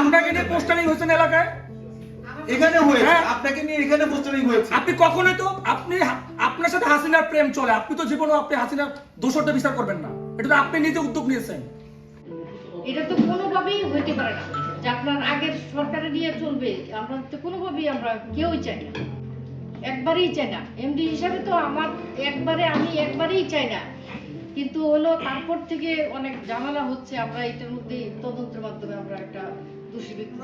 আপনাকে নিয়ে পোস্টারিং হয়েছে না এলাকায়? এখানে হয়েছে হ্যাঁ। আপনাকে নিয়ে এখানে পোস্টারিং হয়েছে। আপনি কখনোই তো আপনি আপনার সাথে হাসিনার প্রেম চলে আপনি তো জীবনে আপনি হাসিনার দোষরটা বিচার করবেন না। এটা তো আপনি নিজে উদ্যোগ নিয়েছেন। এটা তো কোনোভাবেই হইতে পারে না। যে আপনার আগের সরকারে নিয়ে চলবে আমরা তো কোনোভাবেই আমরা কেউই চাই না। একবারেই চাই না। এমডি হিসাবে তো আমার একবারে আমি একবারেই চাই না। কিন্তু হলো তারপর থেকে অনেক ঝামেলা হচ্ছে, আমরা এটার মধ্যে তদন্তের মাধ্যমে আমরা একটা দোষী ব্যক্তি।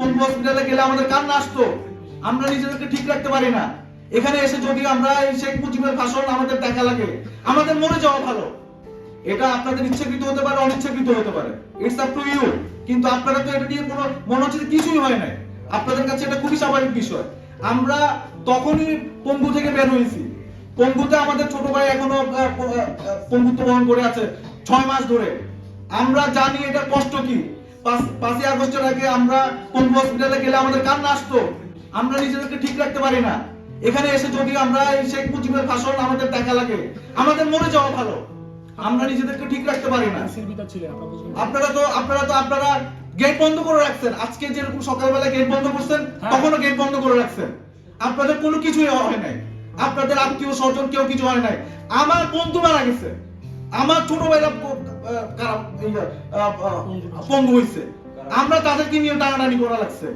কোন হসপিটালে গেলে আমাদের আসতো? আমরা নিজেদেরকে ঠিক রাখতে পারি না। এখানে এসে যদি আমরা এই শেখ মুজিবের ভাষণ আমাদের দেখা লাগে, আমাদের মরে যাওয়া ভালো। এটা আপনাদের ইচ্ছাকৃত হতে পারে, অনিচ্ছাকৃত হতে পারে। ইটস আপ টু ইউ কিন্তু আপনারা তো এটা নিয়ে কোনো, মনে হচ্ছে কিছুই হয় নাই। আপনাদের কাছে এটা খুবই স্বাভাবিক বিষয়। আমরা তখনই পঙ্গু থেকে বের হয়েছি। পঙ্গুতে আমাদের ছোট ভাই এখনও পঙ্গুত্ব বহন করে আছে ছয় মাস ধরে। আমরা জানি এটা কষ্ট কি। পাঁচই আগস্টের আগে আমরা পঙ্গু হসপিটালে গেলে আমাদের কান্না আসতো আমরা নিজেদেরকে ঠিক রাখতে পারি না। এখানে এসে যদি আমরা এই শেখ মুজিবের ভাষণ আমাদের দেখা লাগে আমাদের মরে যাওয়া ভালো। আমরা নিজেদেরকে ঠিক রাখতে পারি না। আপনারা তো আপনারা তো আপনারা গেট বন্ধ করে রাখছেন। আজকে যেরকম সকালবেলা গেট বন্ধ করছেন হ্যাঁ। তখনও গেট বন্ধ করে রাখছেন। আপনাদের কোনো কিছুই হয় নাই। আপনাদের আত্মীয় স্বজন কেউ কিছু হয় নাই। আমার বন্ধু মারা গেছে। আমার ছোট ভাইরা পঙ্গু হয়েছে আমরা তাদেরকে নিয়ে টানাটানি করা লাগছে।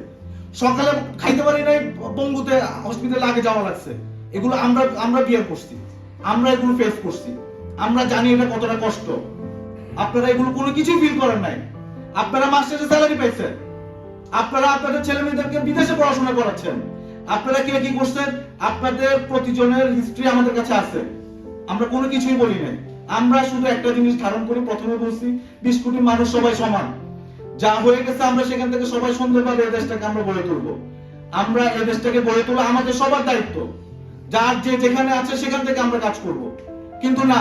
সকালে খাইতে পারি নাই, পঙ্গুতে হসপিটালে আগে যাওয়া লাগছে। এগুলো আমরা আমরা বিয়ে করছি। আমরা এগুলো ফেস করছি। আমরা জানি এটা কতটা কষ্ট। আপনারা এগুলো কোনো কিছুই ফিল করেন নাই। আপনারা মাস্টারের স্যালারি পাইছেন। আপনারা আপনাদের ছেলে মেয়েদেরকে বিদেশে পড়াশোনা করাচ্ছেন। আপনারা কে কি করছেন? আপনাদের প্রতিজনের হিস্ট্রি আমাদের কাছে আছে। আমরা কোনো কিছুই বলি নাই। আমরা শুধু একটা জিনিস ধারণ করি প্রথমে বলছি বিশ কোটি মানুষ সবাই সমান। যা হয়ে গেছে আমরা সেখান থেকে সবাই সুন্দরভাবে এই দেশটাকে আমরা গড়ে তুলবো। আমরা এই দেশটাকে গড়ে তোলা আমাদের সবার দায়িত্ব। যার যে যেখানে আছে সেখান থেকে আমরা কাজ করব। কিন্তু না।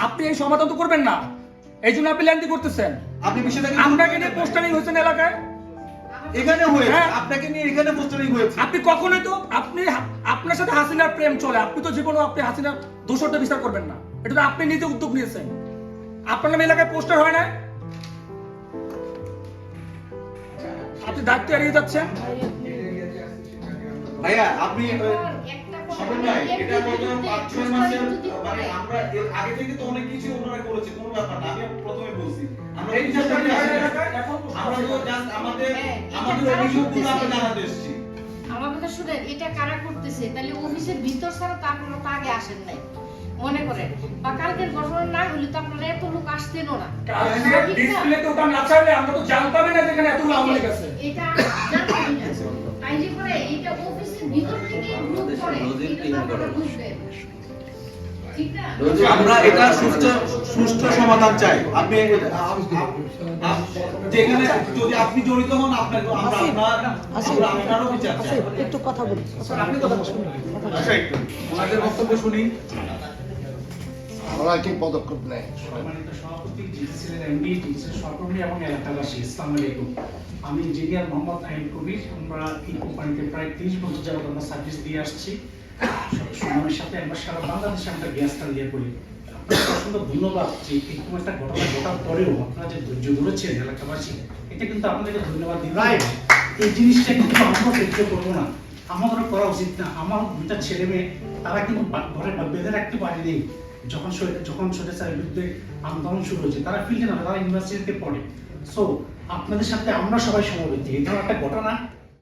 আপনি এই সমাধান তো করবেন না। এই জন্য আপনি ল্যান্ডি করতেছেন। আপনি বিষয়টাকে আপনাকে নিয়ে পোস্টারিং হয়েছে না এলাকায়। এখানে হয়েছে হ্যাঁ। আপনাকে নিয়ে এখানে পোস্টারিং হয়েছে। আপনি কখনোই তো আপনি আপনার সাথে হাসিনার প্রেম চলে আপনি তো জীবনে আপনি হাসিনার দোষটা বিচার করবেন না। এটা তো আপনি নিজে উদ্যোগ নিয়েছেন। আপনার নামে এলাকায় পোস্টার হয় না? আপনি দায়িত্ব এড়িয়ে যাচ্ছেন? ভাইয়া আপনি আহ, একটা এটা গত পাঁচ ছয় মাসের মানে আমরা এর আগে থেকে তো অনেক কিছু ওনারা করেছে কোনো ব্যাপার না আমি প্রথমে বলছি। আমরা এই বিষয়টা করি নিয়ে আসলে এলাকায় এখন পোস্টার আমরা তো জাস্ট আমাদের হ্যাঁ, আমাদের অভিযোগগুলো আমরা জানাতে এসেছি। আমার কথা শুনেন এটা কারা করতেছে? তাহলে অফিসের ভিতর ছাড়া তো আপনারা তো আগে আসেন নাই। মনে করেন বা কালকের ঘটনা না হলে তো আপনারা এত লোক আসতেনও না। ডিসপ্লেতে ওটা না ছাড়লে আমরা তো জানতামই না যেখানে এতগুলো আওয়ামী লীগ আছে। এটা জানতামই আমরা এটা সুষ্ঠু সুষ্ঠু সমাধান চাই। আপনি যেখানে যদি আপনি জড়িত হন আপনার আমরা আপনার আমরা আপনারও বিচার চাই। একটু কথা বলি। আপনি কথা বলুন। আচ্ছা একটু। ওনাদের বক্তব্য শুনি। ওরা কি পদক্ষেপ নেয় সম্মানিত সভাপতি জিসিসির এমডি জিসিসির সহকর্মী এবং এলাকাবাসী আসসালামু আলাইকুম আমি ইঞ্জিনিয়ার মোহাম্মদ আহিল কবির। আমরা এই কোম্পানিতে প্রায় তিরিশ বছর যাবত আমরা সার্ভিস দিয়ে আসছি। একটা ছেলে মেয়ে, তারা কিন্তু ঘরে বেঁধে রাখতে পারেনি যখন যখন স্বৈরাচারের বিরুদ্ধে আন্দোলন শুরু হয়েছে, তারা ফিল্ডে না তারা ইউনিভার্সিটিতে পড়ে। সো আপনাদের সাথে আমরা সবাই সমবেত। এই ধরনের একটা ঘটনা